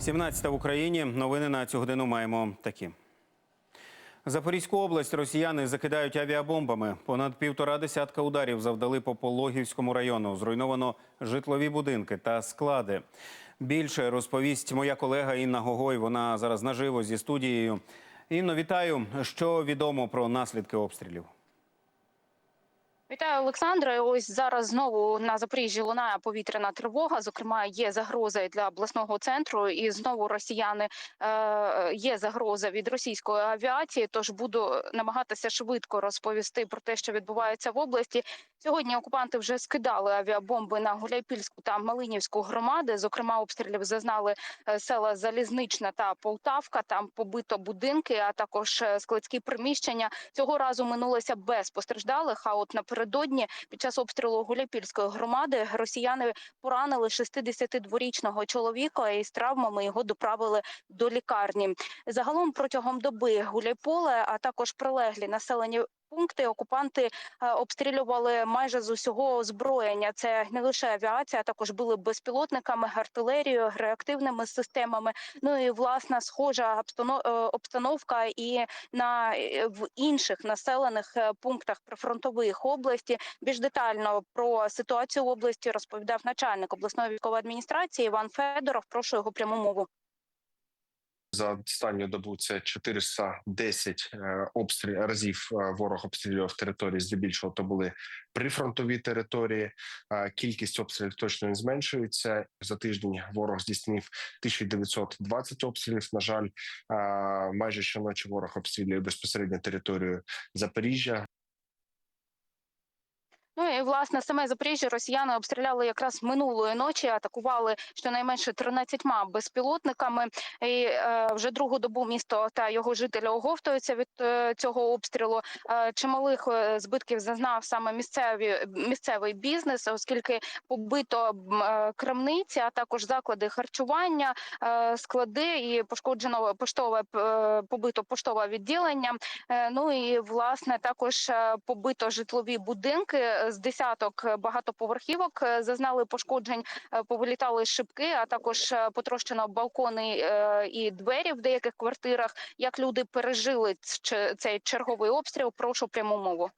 17 в Україні. Новини на цю годину маємо такі. Запорізьку область росіяни закидають авіабомбами. Понад півтора десятка ударів завдали по Пологівському району. Зруйновано житлові будинки та склади. Більше розповість моя колега Інна Гогой. Вона зараз наживо зі студією. Інно, вітаю. Що відомо про наслідки обстрілів? Вітаю, Олександре. Ось зараз знову на Запоріжжі лунає повітряна тривога. Зокрема, є загроза для обласного центру, і знову росіяни е, є загроза від російської авіації. Тож буду намагатися швидко розповісти про те, що відбувається в області. Сьогодні окупанти вже скидали авіабомби на Гуляйпільську та Малинівську громади. Зокрема, обстрілів зазнали е, села Залізнична та Полтавка. Там побито будинки, а також е, складські приміщення. Цього разу минулося без постраждалих. А от напередодні під час обстрілу Гуляпільської громади росіяни поранили 62-річного чоловіка і з травмами його доправили до лікарні. Загалом протягом доби Гуляйполе, а також прилеглі населені. Пункти окупанти е, обстрілювали майже з усього озброєння. Це не лише авіація, а також були безпілотниками, артилерією, реактивними системами. Ну і власна схожа е, обстановка і на е, в інших населених пунктах прифронтових області. Більш детально про ситуацію в області розповідав начальник обласної військової адміністрації Іван Федоров. Прошу його пряму мову. За останню добу це 410 е, обстріл разів е, ворог обстрілював території. Здебільшого то були прифронтові території. Е, Кількість обстрілів точно не зменшується. За тиждень ворог здійснив 1920 обстрілів. На жаль, майже щоночі ворог обстрілює безпосередньо територію Запоріжжя. І власне саме Запоріжжя росіяни обстріляли якраз минулої ночі. Атакували щонайменше 13 безпілотниками. І е, вже другу добу місто та його жителі оговтуються від е, цього обстрілу. Е, чималих збитків зазнав саме місцеві місцевий бізнес, оскільки побито крамниці, а також заклади харчування, склади і пошкоджено поштове побито поштове відділення. Ну і власне також побито житлові будинки з десяток багатоповерхівок е, зазнали пошкоджень, е, повилітали шибки, а також е, потрощено балкони е, і двері в деяких квартирах. Як люди пережили цей черговий обстріл? Прошу пряму мову.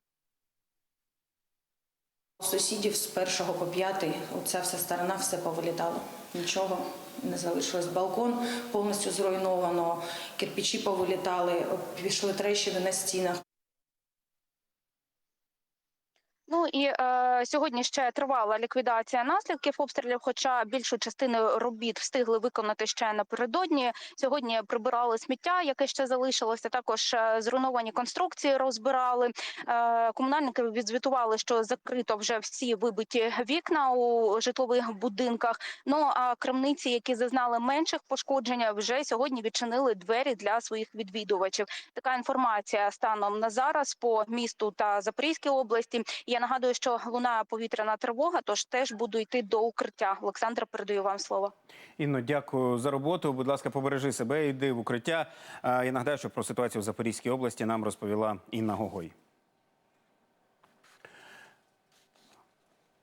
Сусідів з першого по п'ятий, оця вся сторона, все повилітало. Нічого не залишилось. Балкон повністю зруйновано, кирпичі повилітали, пішли трещини на стінах. Ну і е, сьогодні ще тривала ліквідація наслідків обстрілів. Хоча більшу частину робіт встигли виконати ще напередодні. Сьогодні прибирали сміття, яке ще залишилося. Також е, зруйновані конструкції розбирали. Е, комунальники відзвітували, що закрито вже всі вибиті вікна у житлових будинках. Ну а крамниці, які зазнали менших пошкоджень, вже сьогодні відчинили двері для своїх відвідувачів. Така інформація станом на зараз по місту та Запорізькій області. Я нагадую, що лунає повітряна тривога, тож теж буду йти до укриття. Олександра, передаю вам слово. Інно, дякую за роботу. Будь ласка, побережи себе, йди в укриття. Я нагадаю, що про ситуацію в Запорізькій області нам розповіла Інна Гогой.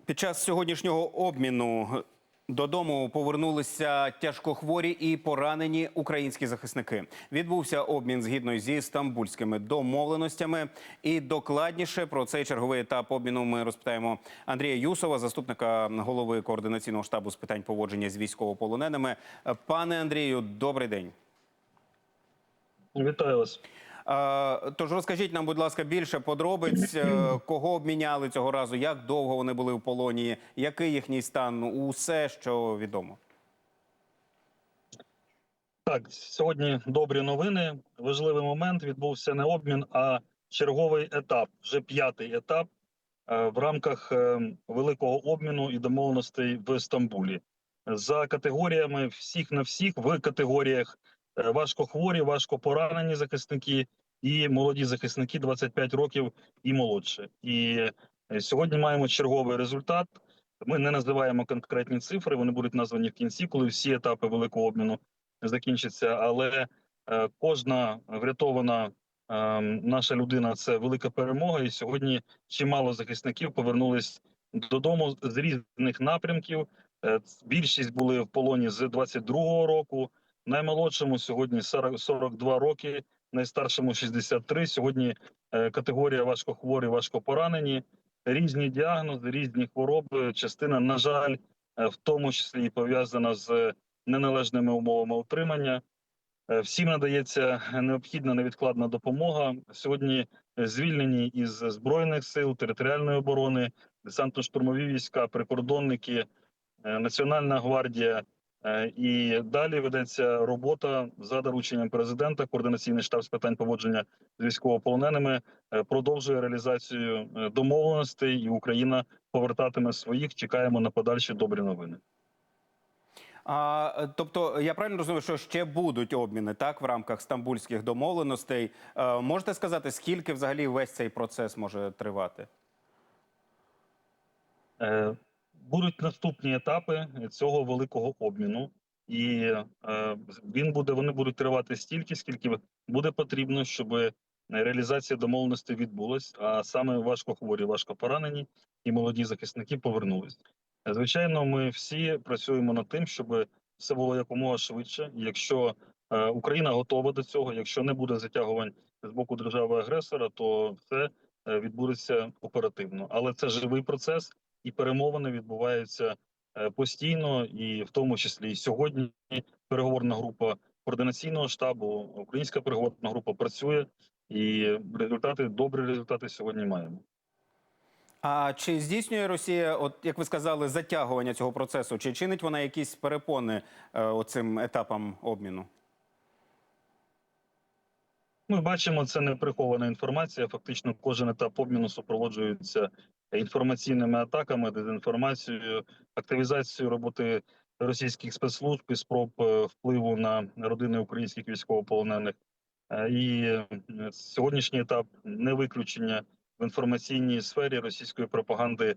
Під час сьогоднішнього обміну додому повернулися тяжкохворі і поранені українські захисники. Відбувся обмін згідно зі стамбульськими домовленостями. І докладніше про цей черговий етап обміну ми розпитаємо Андрія Юсова, заступника голови координаційного штабу з питань поводження з військовополоненими. Пане Андрію, добрий день. Вітаю вас. Тож розкажіть нам, будь ласка, більше подробиць, е, кого обміняли цього разу, як довго вони були в полоні, який їхній стан, усе, що відомо. Так, сьогодні добрі новини. Важливий момент відбувся не обмін, а черговий етап, вже п'ятий етап е, в рамках е, великого обміну і домовленостей в Стамбулі. За категоріями всіх на всіх в категоріях е, важкохворі, важкопоранені захисники і молоді захисники 25 років і молодше. І е, сьогодні маємо черговий результат. Ми не називаємо конкретні цифри, вони будуть названі в кінці, коли всі етапи великого обміну закінчиться. Але е, кожна врятована наша людина це велика перемога. І сьогодні чимало захисників повернулись додому з різних напрямків. Більшість були в полоні з 22-го року. Наймолодшому сьогодні 40 42 роки, найстаршому 63. Сьогодні е, категорія важкохворі, важкопоранені. Різні діагнози, різні хвороби. Частина, на жаль, е, в тому числі і пов'язана з неналежними умовами утримання. Е, Всім надається необхідна невідкладна допомога. Сьогодні е, звільнені із збройних сил, територіальної оборони, десантно-штурмові війська, прикордонники, е, Національна гвардія. Е, І далі ведеться робота за дорученням президента. Координаційний штаб з питань поводження з військовополоненими е, продовжує реалізацію е, домовленостей, і Україна повертатиме своїх. Чекаємо на подальші добрі новини. А тобто, я правильно розумію, що ще будуть обміни так в рамках стамбульських домовленостей. Е, можете сказати, скільки взагалі весь цей процес може тривати? Е, Будуть наступні етапи цього великого обміну, і е, він буде. Вони будуть тривати стільки, скільки буде потрібно, щоб реалізація домовленості відбулась. А саме важкохворі, важкопоранені і молоді захисники повернулись. Звичайно, ми всі працюємо над тим, щоб все було якомога швидше. Якщо е, Україна готова до цього, якщо не буде затягувань з боку держави-агресора, то все е, відбудеться оперативно. Але це живий процес і перемовини відбуваються е, постійно, і в тому числі і сьогодні переговорна група координаційного штабу, українська переговорна група працює, і результати добрі результати сьогодні маємо. А чи здійснює Росія, от як ви сказали, затягування цього процесу? Чи чинить вона якісь перепони е, оцим етапам обміну? Ми бачимо, це не прихована інформація. Фактично, кожен етап обміну супроводжується інформаційними атаками, дезінформацією, активізацією роботи російських спецслужб і спроб е, впливу на родини українських військовополонених. Е, І е, сьогоднішній етап не виключення в інформаційній сфері російської пропаганди.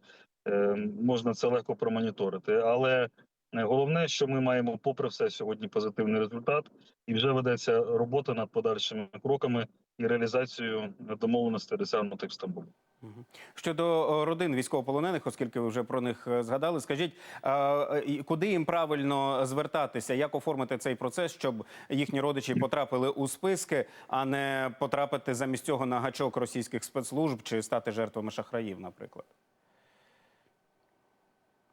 Можна це легко промоніторити, але головне, що ми маємо, попри все, сьогодні позитивний результат і вже ведеться робота над подальшими кроками і реалізацією домовленостей досягнутих в Стамбулі. Щодо родин військовополонених, оскільки ви вже про них е, згадали, скажіть, куди їм правильно звертатися, як оформити цей процес, щоб їхні родичі потрапили у списки, а не потрапити замість цього на гачок російських спецслужб чи стати жертвами шахраїв, наприклад?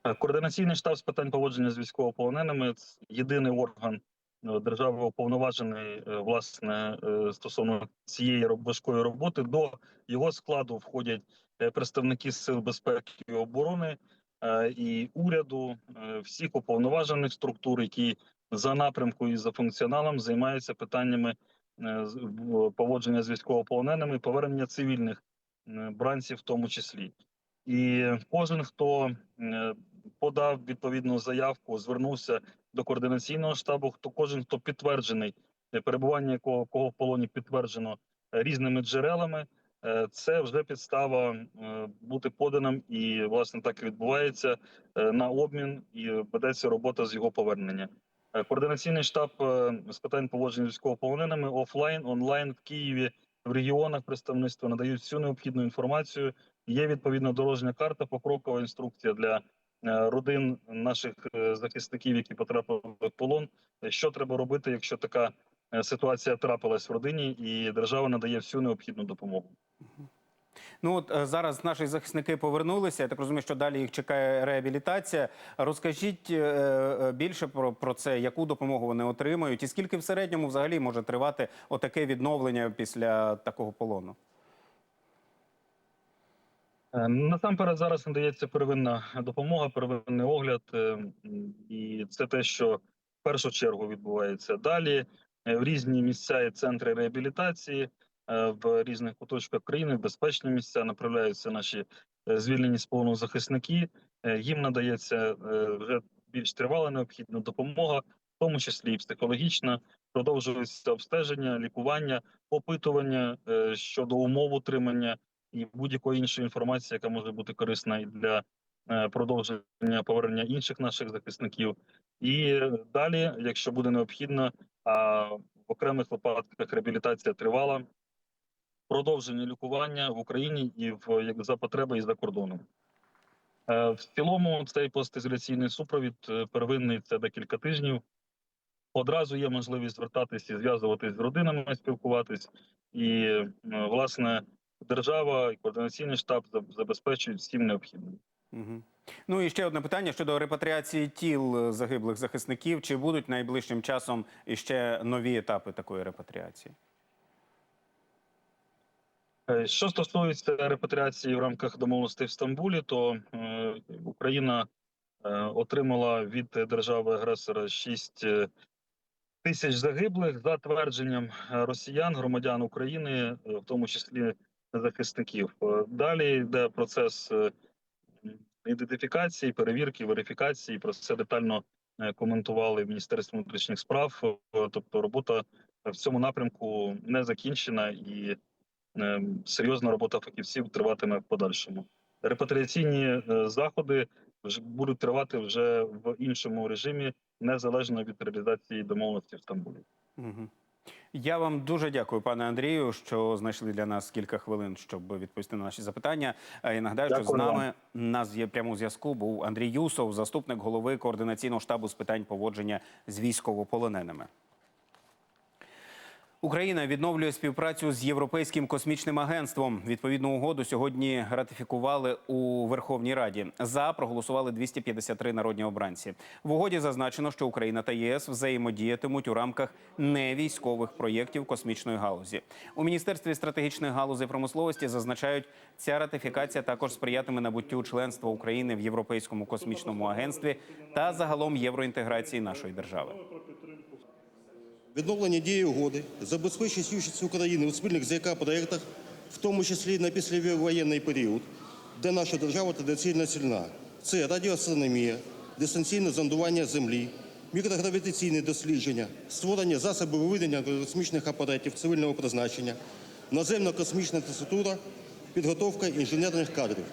Е, Координаційний штаб з питань поводження з військовополоненими єдиний орган е, держави уповноважений е, власне стосовно цієї важкої роботи. До його складу входять представники сил безпеки і оборони і уряду, всіх уповноважених структур, які за напрямком і за функціоналом займаються питаннями поводження з військовополоненими, повернення цивільних бранців, в тому числі. І кожен, хто подав відповідну заявку, звернувся до координаційного штабу. Хто кожен, хто підтверджений, е, перебування якого кого в полоні підтверджено е, різними джерелами, е, це вже підстава бути поданим, і власне так і відбувається на обмін і ведеться робота з його повернення. Координаційний штаб з питань поводження військовополоненими офлайн, онлайн в Києві, в регіонах представництва надають всю необхідну інформацію. Є відповідна дорожня карта, покрокова інструкція для родин наших е, захисників, які потрапили в полон. Е, Що треба робити, якщо така е, ситуація трапилась в родині, і держава надає всю необхідну допомогу. Ну от е, зараз наші захисники повернулися. Я так розумію, що далі їх чекає реабілітація. Розкажіть е, е, більше про, про це, яку допомогу вони отримають, і скільки в середньому взагалі може тривати отаке відновлення після такого полону? Е, Насамперед зараз надається первинна допомога, первинний огляд, е, і це те, що в першу чергу відбувається далі. е, В різні місця і центри реабілітації в різних куточках країни, в безпечні місця направляються наші звільнені з полону захисники. Їм надається вже більш тривала необхідна допомога, в тому числі і психологічна. Продовжується обстеження, лікування, опитування щодо умов утримання і будь-якої іншої інформації, яка може бути корисна і для е, продовження повернення інших наших захисників. І далі, якщо буде необхідно, а в окремих випадках реабілітація тривала, продовження лікування в Україні і в як за потреби і за кордоном. Е, В цілому цей постізоляційний супровід е, первинний це декілька тижнів. одразу є можливість звертатись і зв'язуватись з родинами, спілкуватись, і власне держава і координаційний штаб забезпечують всім необхідним. Угу. Ну і ще одне питання щодо репатріації тіл загиблих захисників. Чи будуть найближчим часом іще нові етапи такої репатріації? Е, Що стосується репатріації в рамках домовленостей в Стамбулі, то е, Україна е, отримала від держави-агресора 6 е, тисяч загиблих за твердженням е, росіян, громадян України, в тому числі захисників. Е, Далі йде процес е, ідентифікації, перевірки, верифікації. Про це детально е, коментували в Міністерстві внутрішніх справ. Тобто, робота в цьому напрямку не закінчена і серйозна робота фахівців триватиме в подальшому. Репатріаційні заходи будуть тривати вже в іншому режимі, незалежно від реалізації домовленості в Стамбулі. Угу. Я вам дуже дякую, пане Андрію, що знайшли для нас кілька хвилин, щоб відповісти на наші запитання. Я І нагадаю, що з Дякую нами на є прямому зв'язку був Андрій Юсов, заступник голови координаційного штабу з питань поводження з військовополоненими. Україна відновлює співпрацю з Європейським космічним агентством. Відповідну угоду сьогодні ратифікували у Верховній Раді. За проголосували 253 народні обранці. В угоді зазначено, що Україна та ЄС взаємодіятимуть у рамках невійськових проєктів космічної галузі. У міністерстві стратегічних галузей промисловості зазначають, ця ратифікація також сприятиме набуттю членства України в Європейському космічному агентстві та загалом євроінтеграції нашої держави. Відновлення дії угоди забезпечить участь України у спільних ЗК проєктах, в тому числі на післявоєнний період, де наша держава традиційно сильна. Це радіоастрономія, дистанційне зондування землі, мікрогравітаційні дослідження, створення засобів виведення космічних апаратів цивільного призначення, наземна космічна інфраструктура, підготовка інженерних кадрів.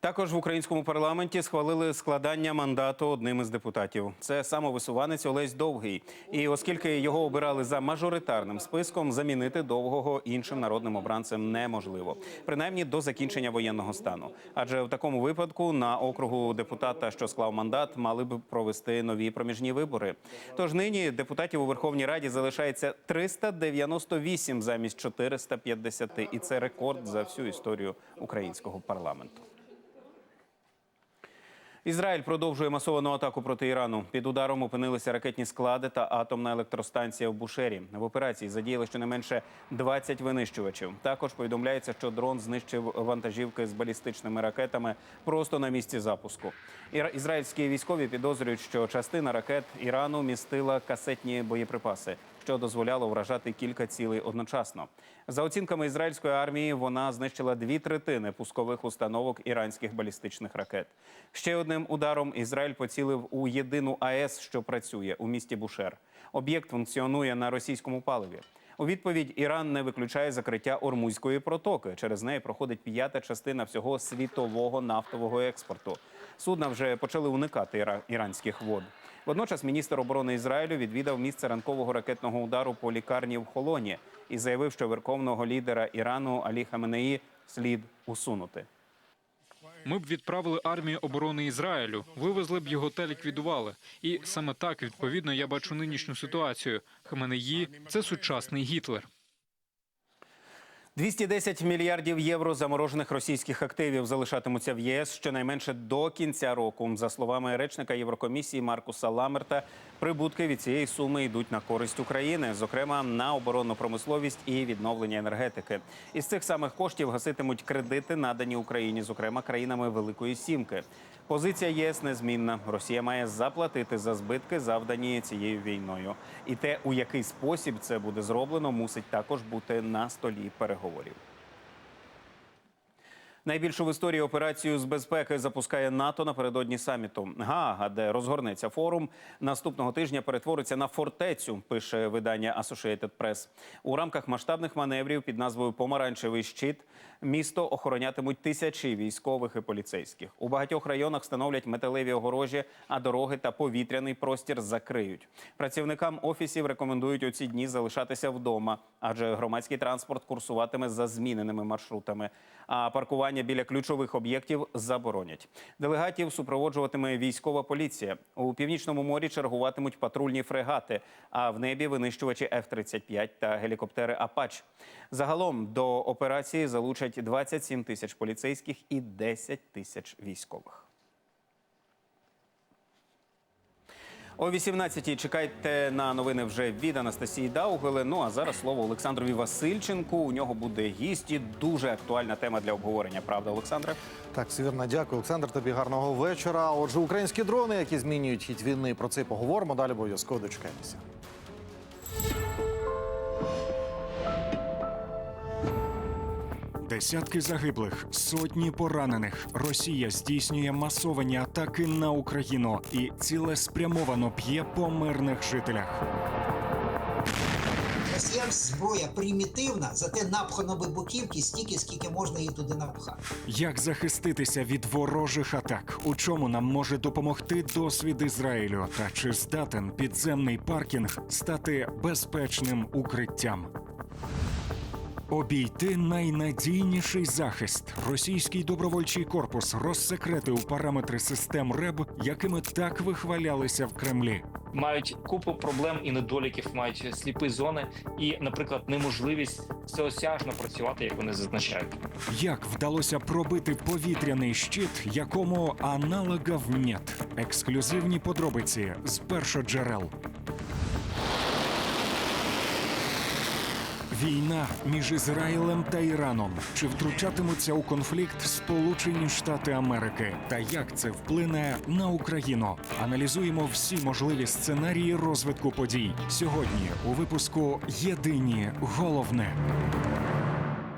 Також в українському парламенті схвалили складання мандату одним із депутатів. Це самовисуванець Олесь Довгий. І оскільки його обирали за мажоритарним списком, замінити довгого іншим народним обранцем неможливо, принаймні до закінчення воєнного стану. Адже в такому випадку на округу депутата, що склав мандат, мали б провести нові проміжні вибори. Тож нині депутатів у Верховній Раді залишається 398 замість 450. І це рекорд за всю історію українського парламенту. Ізраїль продовжує масовану атаку проти Ірану. Під ударом опинилися ракетні склади та атомна електростанція в Бушері. В операції задіяли щонайменше 20 винищувачів. Також повідомляється, що дрон знищив вантажівки з балістичними ракетами просто на місці запуску. Ізраїльські військові підозрюють, що частина ракет Ірану містила касетні боєприпаси, що дозволяло вражати кілька цілей одночасно. За оцінками ізраїльської армії, вона знищила дві третини пускових установок іранських балістичних ракет. Ще одним ударом Ізраїль поцілив у єдину АЕС, що працює у місті Бушер. Об'єкт функціонує на російському паливі. У відповідь Іран не виключає закриття Ормузької протоки. Через неї проходить п'ята частина всього світового нафтового експорту. Судна вже почали уникати іра- іранських вод. Водночас міністр оборони Ізраїлю відвідав місце ранкового ракетного удару по лікарні в Холоні і заявив, що верховного лідера Ірану Алі Хаменеї слід усунути. Ми б відправили армію оборони Ізраїлю, вивезли б його та ліквідували. І саме так відповідно я бачу нинішню ситуацію. Хаменеї – це сучасний Гітлер. 210 мільярдів євро заморожених російських активів залишатимуться в ЄС щонайменше до кінця року. За словами речника Єврокомісії Маркуса Ламерта, прибутки від цієї суми йдуть на користь України, зокрема на оборонну промисловість і відновлення енергетики. Із цих самих коштів гаситимуть кредити, надані Україні, зокрема країнами Великої Сімки. Позиція ЄС незмінна. Росія має заплатити за збитки, завдані цією війною. І те, у який спосіб це буде зроблено, мусить також бути на столі переговорів. Найбільшу в історії операцію з безпеки запускає НАТО напередодні саміту. Гаага, де розгорнеться форум, наступного тижня перетвориться на фортецю. Пише видання Associated Press. У рамках масштабних маневрів під назвою Помаранчевий щит місто охоронятимуть тисячі військових і поліцейських. У багатьох районах встановлять металеві огорожі, а дороги та повітряний простір закриють. Працівникам офісів рекомендують у ці дні залишатися вдома, адже громадський транспорт курсуватиме за зміненими маршрутами. А паркування чергування біля ключових об'єктів заборонять. Делегатів супроводжуватиме військова поліція. У північному морі чергуватимуть патрульні фрегати, а в небі винищувачі F-35 та гелікоптери Апач. Загалом до операції залучать 27 тисяч поліцейських і 10 тисяч військових. О 18-й чекайте на новини вже від Анастасії Даугеле. Ну а зараз слово Олександрові Васильченку. У нього буде гість і дуже актуальна тема для обговорення. Правда, Олександре? Так, все. Дякую, Олександр. Тобі гарного вечора. Отже, українські дрони, які змінюють хід війни, про це поговоримо. Далі обов'язково дочекаємося. Десятки загиблих, сотні поранених. Росія здійснює масовані атаки на Україну і цілеспрямовано п'є по мирних жителях. Росіян зброя примітивна, зате напхано вибухівки стільки, скільки можна її туди напхати. Як захиститися від ворожих атак? У чому нам може допомогти досвід Ізраїлю? Та чи здатен підземний паркінг стати безпечним укриттям? Обійти найнадійніший захист. Російський добровольчий корпус розсекретив параметри систем РЕБ, якими так вихвалялися в Кремлі. мають купу проблем і недоліків, мають сліпі зони і, наприклад, неможливість всеосяжно працювати, як вони зазначають. Як вдалося пробити повітряний щит, якому аналогів нет? Ексклюзивні подробиці з першоджерел. Війна між Ізраїлем та Іраном. Чи втручатимуться у конфлікт Сполучені Штати Америки? Та як це вплине на Україну? Аналізуємо всі можливі сценарії розвитку подій сьогодні у випуску Єдині головне.